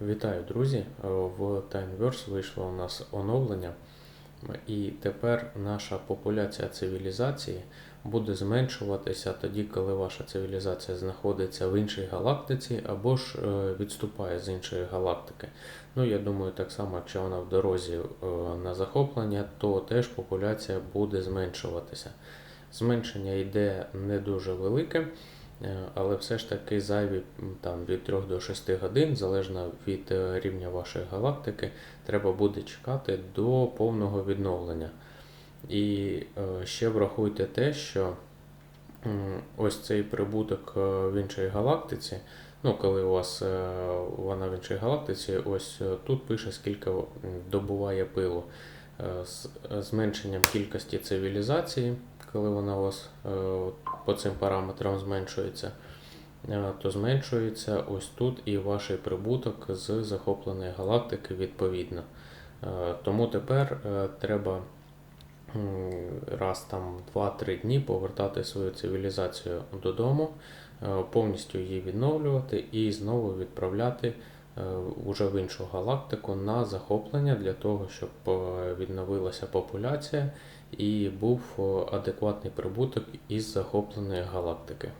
Вітаю, друзі! Е, В Timeverse вийшло у нас оновлення, і тепер наша популяція цивілізації буде зменшуватися тоді, коли ваша цивілізація знаходиться в іншій галактиці або ж е, відступає з іншої галактики. Ну, я думаю, так само, якщо вона в дорозі е, на захоплення, то теж популяція буде зменшуватися. Зменшення йде не дуже велике. Е, Але все ж таки зайві там, від 3 до 6 годин, залежно від е, рівня вашої галактики, треба буде чекати до повного відновлення. І е, ще врахуйте те, що ось цей прибуток в іншій галактиці, ну коли у вас вона в іншій галактиці, ось тут пише, скільки добуває пилу. З зменшенням кількості цивілізації, коли вона у вас е, по цим параметрам зменшується, е, то зменшується ось тут і ваш прибуток з захопленої галактики відповідно. Е, Тому тепер треба раз там 2-3 дні повертати свою цивілізацію додому, повністю її відновлювати і знову відправляти уже в іншу галактику на захоплення для того, щоб е, відновилася популяція і був е, адекватний прибуток із захопленої галактики.